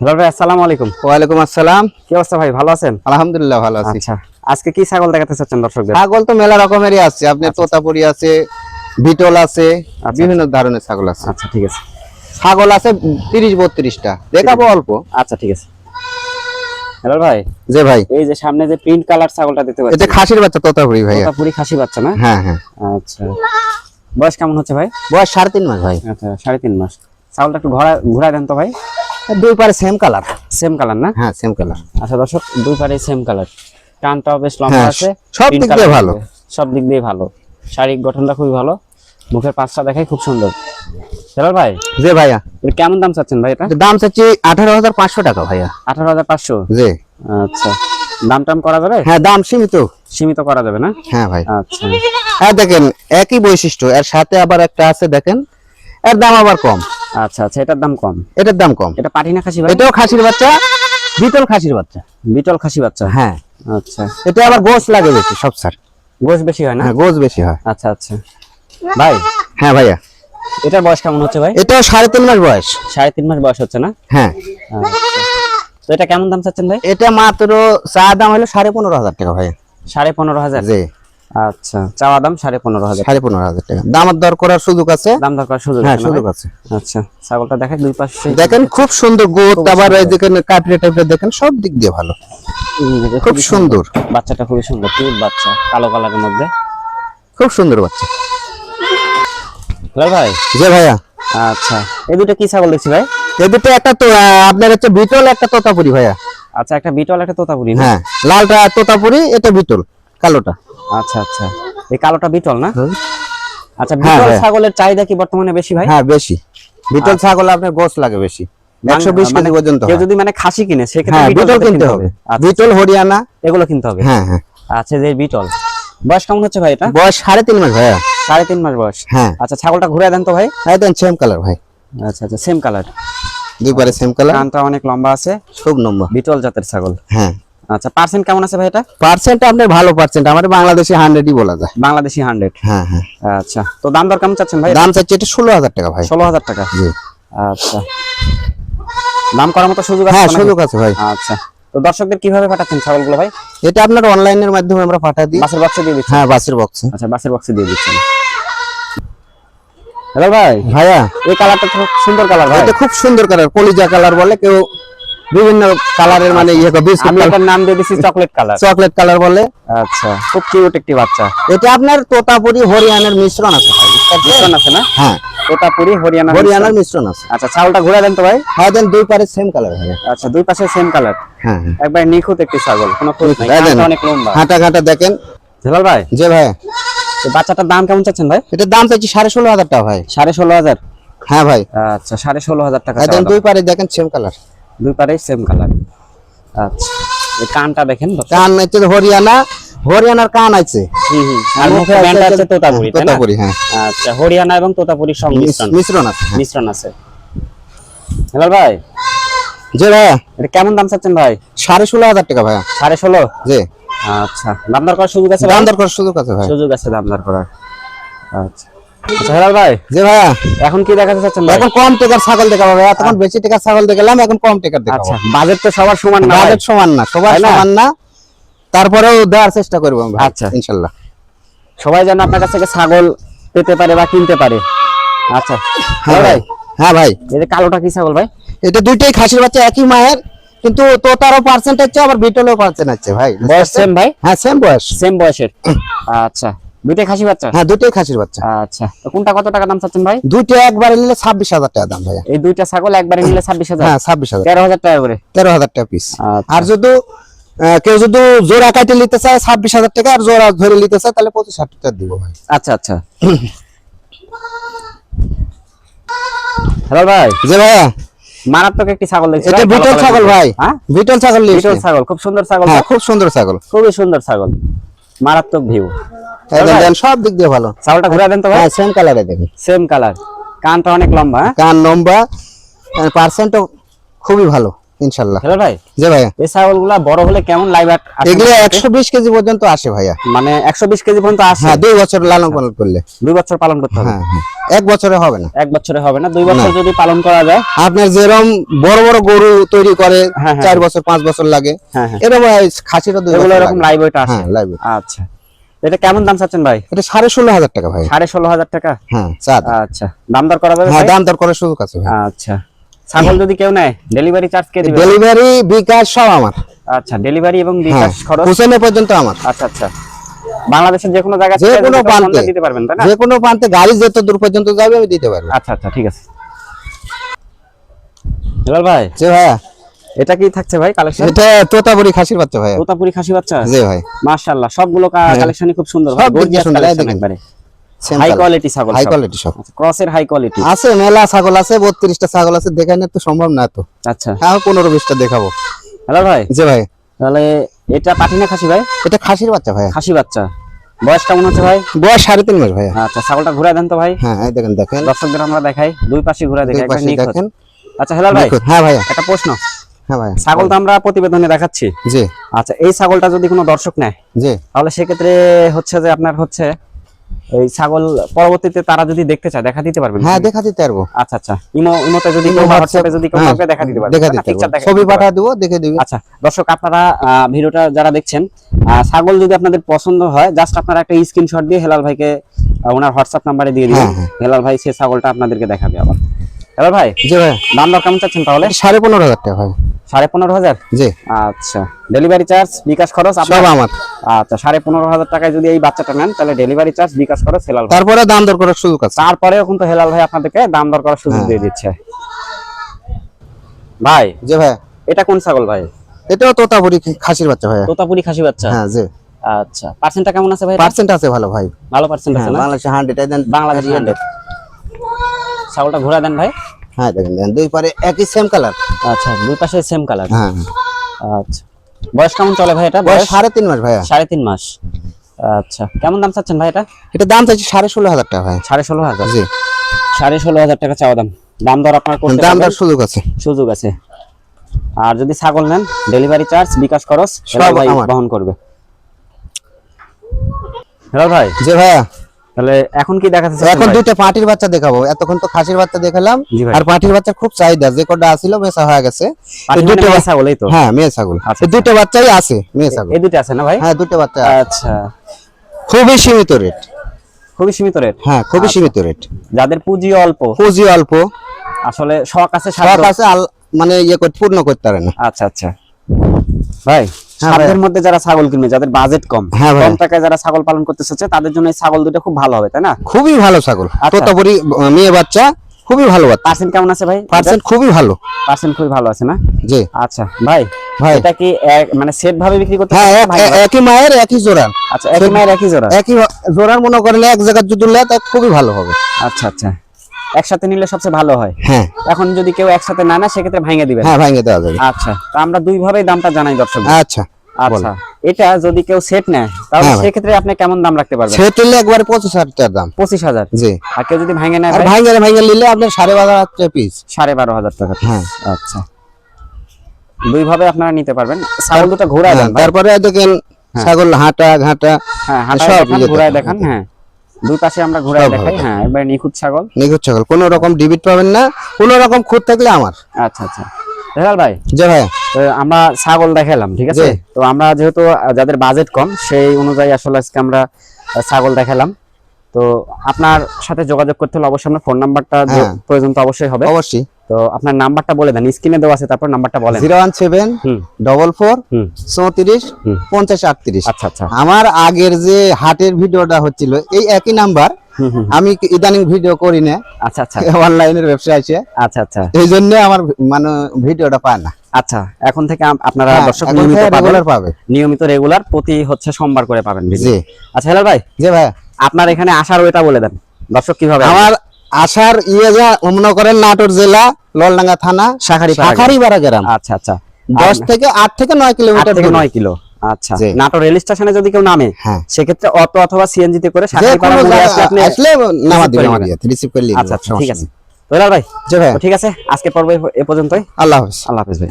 হেলাল ভাই আসসালামু আলাইকুম। ওয়ালাইকুম আসসালাম। কি অবস্থা ভাই ভালো আছেন? আলহামদুলিল্লাহ ভালো আছি। আচ্ছা আজকে কি ছাগল দেখাতে চাচ্ছেন দর্শকদের? ছাগল তো মেলা রকমেরই আছে। আপনার তোতাপুরি আছে বিটল আছে বিভিন্ন ধরনের ছাগল আছে। আচ্ছা ঠিক আছে। ছাগল আছে তিরিশ বত্রিশটা। দেখাবো অল্প। আচ্ছা ঠিক আছে। হেলাল ভাই যে ভাই। এই যে সামনে যে প্রিন্ট কালার ছাগলটা দেখতে পাচ্ছি এটা খাসির বাচ্চা তোতাপুরি পুরি খাসি বাচ্চা না? হ্যাঁ হ্যাঁ। আচ্ছা। বয়স কেমন হচ্ছে ভাই? বয়স সাড়ে তিন মাস ভাই। আচ্ছা সাড়ে তিন মাস। ছাগলটা একটু ঘোরা ঘুরাই দেন তো ভাই। দুই পারে সেম কালার সেম কালার না? হ্যাঁ সেম কালার আচ্ছা দর্শক দুই পারে সেম কালার কানটাও বেশ লম্বা হ্যাঁ, আছে সব দিক দিয়ে ভালো। সব দিক দিয়ে ভালো। শারীরিক গঠনটা খুবই ভালো। মুখের পাঁচটা দেখাই খুব সুন্দর। হেলাল ভাই? যে ভাইয়া। কেমন দাম চাচ্ছেন ভাই এটা? দাম চাচ্ছি আঠারো হাজার পাঁচশো টাকা ভাইয়া। আঠারো হাজার পাঁচশো? যে আচ্ছা। দাম টাম করা যাবে? হ্যাঁ দাম সীমিত। সীমিত করা যাবে না? হ্যাঁ ভাই। আচ্ছা। হ্যাঁ দেখেন একই বৈশিষ্ট্য। এর সাথে আবার একটা আছে দেখেন। এর দাম আবার কম। আচ্ছা আচ্ছা এটার দাম কম? এটার দাম কম। এটা পাটি না খাসি ভাই এটাও খাসির বাচ্চা। বিটল খাসির বাচ্চা? বিটল খাসি বাচ্চা হ্যাঁ। আচ্ছা। এটা আবার গোস লাগে বেশি সব স্যার গোশ বেশি হয় না? হ্যাঁ গোস বেশি হয়। আচ্ছা আচ্ছা। ভাই? হ্যাঁ ভাইয়া। এটার বয়স কেমন হচ্ছে ভাই? এটাও সাড়ে তিন মাস বয়স। সাড়ে তিন মাস বয়স হচ্ছে না? হ্যাঁ। আচ্ছা। তো এটা কেমন দাম চাচ্ছেন ভাই? এটা মাত্র চা দাম হলো সাড়ে পনেরো হাজার টাকা ভাইয়া। সাড়ে পনেরো হাজার? জি। আচ্ছা চাওয়া দাম সাড়ে পনেরো হাজার সাড়ে পনেরো হাজার টাকা। দামার দর করার সুযোগ আছে? দাম দরকার সুযোগ হ্যাঁ আছে সুযোগ আছে। আচ্ছা ছাগলটা দেখে দুই পাশে। দেখেন খুব সুন্দর গোট আবার এই দেখেন কাপড়ে টাইপে দেখেন সব দিক দিয়ে ভালো। খুব সুন্দর। বাচ্চাটা খুবই সুন্দর কিউট বাচ্চা কালো কালারের মধ্যে। খুব সুন্দর বাচ্চা। ভাই? যে ভাইয়া। আচ্ছা এই দুটো কি ছাগল দেখছি ভাই? এই দুটো একটা তো আপনার হচ্ছে বিটল একটা তোতাপুরি ভাইয়া। আচ্ছা একটা বিটল একটা তোতাপুরি হ্যাঁ লালটা তোতাপুরি এটা বিটল কালোটা। আচ্ছা আচ্ছা। এই কালোটা বিটল না? আচ্ছা হ্যাঁ, বিটল হ্যাঁ। ছাগলের চাহিদা কি বর্তমানে বেশি ভাই? হ্যাঁ বেশি। বিটল ছাগল আপনার গোস লাগে বেশি। মানে কেজি পর্যন্ত কেউ যদি মানে খাসি কিনে সেক্ষেত্রে হ্যাঁ বিটল বিটল কিনতে হবে। আচ্ছা, বিটল হরিয়ানা। এগুলো কিনতে হবে? হ্যাঁ হ্যাঁ। আচ্ছা যে বিটল। বয়স কেমন হচ্ছে ভাই এটা? বয়স সাড়ে তিন মাস ভাইয়া। সাড়ে তিন মাস বয়স। হ্যাঁ। আচ্ছা ছাগলটা ঘুরে দেন তো ভাই। সেম কালার ভাই। আচ্ছা আচ্ছা সেম কালার সেম কালার কানটা অনেক লম্বা আছে। খুব নম্বর বিটল জাতের ছাগল। হ্যাঁ। আচ্ছা পার্সেন্ট কেমন আছে ভাই এটা? পার্সেন্ট আপনার ভালো পার্সেন্ট আমাদের বাংলাদেশে হান্ড্রেডই বলা যায়। বাংলাদেশি হান্ড্রেড হ্যাঁ হ্যাঁ। আচ্ছা তো দাম দর কেমন চাচ্ছেন ভাই? দাম চাচ্ছি এটা ষোলো হাজার টাকা ভাই। ষোলো হাজার টাকা? জি। আচ্ছা। দাম করার মতো সুযোগ আছে হ্যাঁ সুযোগ আছে ভাই। আচ্ছা তো দর্শকদের কীভাবে পাঠাচ্ছেন ছাগলগুলো ভাই? এটা আপনার অনলাইনের মাধ্যমে আমরা পাঠা দিই। বাসের বক্সে দিয়ে দিচ্ছেন হ্যাঁ বাসের বক্সে আচ্ছা বাসের বক্সে দিয়ে দিচ্ছেন হ্যালো ভাই? ভাইয়া। এই কালারটা খুব সুন্দর কালার ভাই। এটা খুব সুন্দর কালার কলিজা কালার বলে কেউ বিভিন্ন কালারের মানে ইয়ে আমি এটার নাম দিয়ে দিচ্ছি চকলেট কালার চকলেট কালার বলে। আচ্ছা খুব কিউট একটি বাচ্চা। এটা আপনার তোতাপুরি হরিয়ানার মিশ্রণ আছে ভাই মিশ্রণ আছে না? হ্যাঁ। তোতাপুরি হরিয়ানা হরিয়ানার মিশ্রণ আছে। আচ্ছা ঘুরে দেন তো ভাই। হ্যাঁ দেন দুই পারে সেম কালার ভাই। আচ্ছা দুই পাশে সেম কালার হ্যাঁ হ্যাঁ। একবার নিখুঁত একটি ছাগল কোনো নাই। এই অনেক লম্বা। হাঁটা ঘাটা দেখেন। হেলাল ভাই? যে ভাই। বাচ্চাটার দাম কেমন চাচ্ছেন ভাই? এটার দাম চাইছি সাড়ে ষোলো হাজার টাকা ভাই। সাড়ে ষোলো হাজার? হ্যাঁ ভাই। আচ্ছা সাড়ে ষোলো হাজার টাকা হ্যাঁ। দুই পারে দেখেন সেম কালার দুই পারে সেম কালার আচ্ছা এই কানটা দেখেন কান আছে হরিয়ানা হরিয়ানার কান আছে আর মুখে তোতাপুরি তোতাপুরি হ্যাঁ। আচ্ছা হরিয়ানা এবং তোতাপুরির সংমিশ্রণ মিশ্রণ। আছে হ্যাঁ। মিশ্রণ আছে। হেলাল ভাই? যে ভাইয়া। এটা কেমন দাম চাচ্ছেন ভাই? সাড়ে ষোলো হাজার টাকা ভাইয়া। সাড়ে ষোলো? যে আচ্ছা দাম দর করার সুযোগ আছে ভাই? দাম দর করার সুযোগ আছে ভাই। সুযোগ আছে দাম দর করার। আচ্ছা। হেলাল ভাই। যে ভাইয়া। এখন কি দেখাতে চাচ্ছেন এখন কম টাকার ছাগল দেখাবো ভাইয়া তখন বেশি টাকার ছাগল দেখালাম এখন কম টাকার দেখাবো। আচ্ছা বাজেট তো সবার সমান না বাজেট সমান না সবার সমান না। তারপরেও দেওয়ার চেষ্টা করব আচ্ছা। ইনশাল্লাহ। সবাই যেন আপনার কাছ থেকে ছাগল পেতে পারে বা কিনতে পারে। আচ্ছা হ্যাঁ ভাই হ্যাঁ ভাই। যে কালোটা কি ছাগল ভাই? এটা দুইটাই খাসির বাচ্চা একই মায়ের কিন্তু তোতারও পার্সেন্ট হচ্ছে আবার বিটলেও পার্সেন্ট আছে ভাই। বয়স সেম ভাই? হ্যাঁ সেম বয়স। সেম বয়সের। আচ্ছা। দুইটাই খাসি বাচ্চা? হ্যাঁ দুইটাই খাসির বাচ্চা। আচ্ছা। কোনটা কত টাকা দাম চাচ্ছেন ভাই? দুইটা একবারে নিলে ছাব্বিশ হাজার টাকা দাম ভাইয়া। এই দুইটা ছাগল একবারে নিলে ছাব্বিশ হাজার? হ্যাঁ ছাব্বিশ হাজার। তেরো হাজার টাকা করে? তেরো হাজার টাকা পিস আচ্ছা। আর যদি কেউ যদি জোড়া কাটে নিতে চায় ছাব্বিশ হাজার টাকা আর জোড়া ধরে নিতে চায় তাহলে পঁচিশ হাজার টাকা দিব ভাই। আচ্ছা আচ্ছা। হ্যালো ভাই। যে ভাইয়া। মারাত্মক একটি ছাগল দেখছি। এটা বিটল ছাগল ভাই। হ্যাঁ? বিটল ছাগল বিটল ছাগল খুব সুন্দর ছাগল হ্যাঁ খুব সুন্দর ছাগল। খুবই সুন্দর ছাগল। মারাত্মক ভিউ এই দেন, সব দিক দিয়ে ভালো। ঘুরে দেন তো ভাই। হ্যাঁ সেম কালারে দেখেন সেম কালার কানটা অনেক লম্বা হ্যাঁ? কান লম্বা পার্সেন্টও খুবই ভালো ইনশাল্লাহ। হেলাল ভাই। যে ভাইয়া এই ছাগলগুলা বড় হলে কেমন লাইভ এগুলো একশো বিশ কেজি পর্যন্ত আসে ভাইয়া। মানে একশো বিশ কেজি পর্যন্ত আসে? হ্যাঁ দুই বছর লালন পালন করলে। দুই বছর পালন করতে হবে? হ্যাঁ হ্যাঁ। এক বছরে হবে না। এক বছরে হবে না দুই বছর যদি পালন করা যায়? আপনার যেরকম বড় বড় গরু তৈরি করে। চার বছর পাঁচ বছর লাগে এরকম খাসিরও দুই এরকম। লাইভ ওইটা আসে? হ্যাঁ লাইভ আচ্ছা। এটা কেমন দাম চাচ্ছেন ভাই? এটা সাড়ে ষোলো হাজার টাকা ভাই। সাড়ে ষোলো হাজার টাকা? হ্যাঁ আচ্ছা দাম দর করা যাবে হ্যাঁ দাম দর করার সুযোগ আছে আচ্ছা ছাগল যদি কেউ নেয় ডেলিভারি চার্জ কে দিবে ডেলিভারি বিকাশ সব আমার। আচ্ছা ডেলিভারি এবং হ্যাঁ বিকাশ খরচ? পৌঁছানো পর্যন্ত আমার। আচ্ছা আচ্ছা। বাংলাদেশের যে কোনো জায়গা যে কোনো প্রান্তে। দিতে পারবেন তাই না? যে কোনো প্রান্তে গাড়ি যত দূর পর্যন্ত যাবে আমি দিতে পারব। আচ্ছা আচ্ছা ঠিক আছে। হেলাল ভাই যে ভাইয়া। এটা কি থাকছে ভাই কালেকশন এটা তোতাপুরি খাসির বাচ্চা ভাইয়া তোতাপুরি খাসি বাচ্চা? জি ভাই। মাশাআল্লাহ সবগুলো কালেকশনই খুব সুন্দর ভাই গর্জিয়াস কালেকশন। একবারে। হাই কোয়ালিটি ছাগল হাই কোয়ালিটি সব। ক্রসের হাই কোয়ালিটি আছে মেলা ছাগল আছে ছাগল আছে দেখাই না তো সম্ভব না তো আচ্ছা। হ্যাঁ পনেরো বিশটা দেখাবো। হ্যালো ভাই। যে ভাই। তাহলে এটা পাঠিনা খাসি ভাই? এটা খাসির বাচ্চা ভাইয়া খাসি বাচ্চা। বয়স কেমন হচ্ছে ভাই? বয়স সাড়ে তিন মাস ভাইয়া আচ্ছা ছাগলটা ঘুরে দেন তো ভাই। হ্যাঁ এই দেখেন দেখেন। দর্শকদের আমরা দেখাই। দুই পাশে ঘুরে দেখাই। দেখেন। আচ্ছা হেলাল ভাই হ্যাঁ ভাইয়া। একটা প্রশ্ন। হ্যাঁ ছাগল তো আমরা প্রতিবেদনে দেখাচ্ছি। জি। আচ্ছা এই ছাগলটা যদি কোনো দর্শক নেয় জি। তাহলে সেক্ষেত্রে হচ্ছে যে আপনার হচ্ছে এই ছাগল পরবর্তীতে তারা যদি দেখতে চায় দেখা দিতে পারবেন হ্যাঁ দেখা দিতে পারব। আচ্ছা আচ্ছা। ইমো ইমোতে যদি কেউ হোয়াটসঅ্যাপে যদি কেউ হ্যাঁ, কাউকে দেখা দিতে পারবে দেখা দিতে পারব। ছবি পাঠা দিব দেখে দিবি। আচ্ছা দর্শক আপনারা ভিডিওটা যারা দেখছেন ছাগল যদি আপনাদের পছন্দ হয় জাস্ট আপনারা একটা স্ক্রিনশট দিয়ে হেলাল ভাইকে ওনার হোয়াটসঅ্যাপ নাম্বারে দিয়ে দিবেন। হ্যাঁ। হেলাল ভাই সেই ছাগলটা আপনাদেরকে দেখাবে আবার। হেলাল ভাই জি ভাইয়া দাম দর কেমন চাচ্ছেন তাহলে? সাড়ে পনেরো হাজার টাকা ভাই। সাড়ে পনেরো হাজার? জি। আচ্ছা। ডেলিভারি চার্জ বিকাশ খরচ সব আমার। আচ্ছা সাড়ে পনেরো হাজার টাকায় যদি এই বাচ্চাটা নেন তাহলে ডেলিভারি চার্জ বিকাশ খরচ হেলাল তারপরে দাম দর করার সুযোগ আছে। তারপরেও কিন্তু হেলাল ভাই আপনাদেরকে দাম দর করার সুযোগ হ্যাঁ। দিয়ে দিচ্ছে। ভাই জি ভাইয়া এটা কোন ছাগল ভাই? এটাও তোতাপুরি খাসির বাচ্চা ভাইয়া। তোতাপুরি খাসি বাচ্চা? হ্যাঁ জি। আচ্ছা পার্সেন্টটা কেমন আছে ভাই পার্সেন্ট আছে ভালো ভাই। ভালো পার্সেন্ট আছে হ্যাঁ না? বাংলাদেশে হান্ড্রেড দেন বাংলাদেশ হান্ড্রেড ছাগলটা ঘোরা দেন ভাই। হ্যাঁ দেখেন দুই পারে একই সেম কালার আচ্ছা দুই পাশে সেম কালার হ্যাঁ। আচ্ছা। বয়স কেমন চলে ভাই এটা? বয়স সাড়ে তিন মাস ভাইয়া। সাড়ে তিন মাস। আচ্ছা কেমন দাম চাচ্ছেন ভাই এটা? এটা দাম চাইছি সাড়ে ষোলো হাজার টাকা ভাই সাড়ে ষোলো হাজার? জি। সাড়ে ষোলো হাজার টাকা চাওয়া দাম। দাম দর আপনার করতে দাম দর সুযোগ আছে। সুযোগ আছে। আর যদি ছাগল নেন ডেলিভারি চার্জ বিকাশ খরচ হেলাল ভাই বহন করবে। হেলাল ভাই। যে ভাইয়া। তাহলে এখন কি দেখাতে এখন? দুইটা পাটির বাচ্চা দেখাবো। এতক্ষণ তো খাসির বাচ্চা দেখালাম। আর পাটির বাচ্চা খুব চাহিদা যে কটা আছিল বেচা হয়ে গেছে। মানে দুটো মেয়ে বা- ছাগল এই তো? হ্যাঁ মেয়ে ছাগল। আচ্ছা, এই দুটো বাচ্চাই আছে মেয়ে ছাগল। এই দুটো আছে না ভাই? হ্যাঁ দুটো বাচ্চা আচ্ছা। খুবই সীমিত রেট। খুবই সীমিত রেট? হ্যাঁ আচ্ছা। খুবই সীমিত রেট। যাদের পুঁজি অল্প? পুঁজি অল্প। আসলে শখ আছে সাধ্য আছে মানে ইয়ে করতে পূর্ণ করতে পারে না। আচ্ছা আচ্ছা। ভাই সাধ্যের মধ্যে যারা ছাগল কিনবে যাদের বাজেট কম হ্যাঁ কম টাকায় যারা ছাগল পালন করতে চাচ্ছে তাদের জন্য এই ছাগল দুটো খুব ভালো হবে তাই না? খুবই ভালো ছাগল। আচ্ছা। তোতাপুরি মেয়ে বাচ্চা খুবই ভালো বাচ্চা। পার্সেন্ট কেমন আছে ভাই? পার্সেন্ট খুবই ভালো। পার্সেন্ট খুবই ভালো আছে না? জি। আচ্ছা ভাই ভাই। এটা কি এক- মানে সেট ভাবে বিক্রি করতে হ্যাঁ ভাই? একই মায়ের একই জোড়ার। আচ্ছা একই মায়ের একই জোড়া একই জোড়ার মনে করেন এক জায়গায় যদি নেয় তা খুবই ভালো হবে। আচ্ছা আচ্ছা। একসাথে নিলে সবচেয়ে ভালো হয়। হ্যাঁ। এখন যদি কেউ একসাথে না না সেক্ষেত্রে ভাঙে দিবেন। হ্যাঁ ভাঙে দেওয়া যাবে। আচ্ছা তো আমরা দুই ভাবে দামটা জানাই দর্শক আচ্ছা আচ্ছা এটা যদি কেউ সেট নেয় তাহলে হ্যাঁ সেক্ষেত্রে আপনি কেমন দাম রাখতে পারবেন? সে তুললে একবারে পঁচিশ হাজার টাকার দাম। পঁচিশ হাজার? জি। আর কেউ যদি ভাঙে নেয় ভাই? ভাঙে ভাঙে নিলে আপনার সাড়ে বারো হাজার টাকা পিস সাড়ে বারো হাজার টাকা হ্যাঁ। আচ্ছা। দুই ভাবে আপনারা নিতে পারবেন। ছাগল দুটো ঘোরায় তারপরে দেখেন ছাগল হাঁটা ঘাটা হ্যাঁ দেখান ঘোরায় দেখান হ্যাঁ। দুই পাশে আমরা সব দেখাই। হ্যাঁ এবার নিখুঁত ছাগল। নিখুঁত ছাগল। কোনো রকম ডিবিট পাবেন না কোনো রকম খুঁত থাকলে আমার। আচ্ছা আচ্ছা। হেলাল ভাই জি ভাই। আমরা ছাগল দেখালাম ঠিক আছে? তো আমরা যেহেতু যাদের বাজেট কম সেই অনুযায়ী আসলে আজকে আমরা ছাগল দেখালাম। তো আপনার সাথে যোগাযোগ করতে হলে অবশ্যই আপনার ফোন নাম্বারটা হ্যাঁ। প্রয়োজন তো অবশ্যই হবে। অবশ্যই। তো আপনার নাম্বারটা বলে দেন স্ক্রিনে দেওয়া আছে তারপর নাম্বারটা বলেন। Zero one seven double four চৌত্রিশ। পঞ্চাশ আটত্রিশ। আচ্ছা আচ্ছা। আমার আগের যে হাটের ভিডিওটা হচ্ছিল এই একই নাম্বার আমি ইদানিং ভিডিও করি না। আচ্ছা আচ্ছা। অনলাইনের ব্যবসা আছে আচ্ছা আচ্ছা। এই জন্য আমার মানে ভিডিওটা পায় না। আচ্ছা এখন থেকে আপনারা হ্যাঁ, দর্শক নিয়মিত পাবে। নিয়মিত রেগুলার প্রতি হচ্ছে সোমবার করে পাবেন জি। আচ্ছা হেলাল ভাই। যে ভাই। আপনার এখানে আসার ওইটা বলে দেন। দর্শক কীভাবে আমার আসার ইয়ে যা মনে করেন নাটোর জেলা ললডাঙ্গা থানা গ্রাম। শাখারিপাড়া গ্রাম। আচ্ছা আচ্ছা। দশ থেকে আট থেকে নয় কিলোমিটার থেকে নয় কিলো। আচ্ছা। নাটোর রেল স্টেশনে যদি কেউ নামে হ্যাঁ। সেক্ষেত্রে অটো অথবা সিএনজি তে করে আপনি আসলে নামা করে আচ্ছা আচ্ছা ঠিক আছে। ভাই ঠিক আজকে পর্ব এ পর্যন্তই। আল্লাহ হাফেজ। আল্লাহ হাফেজ ভাই।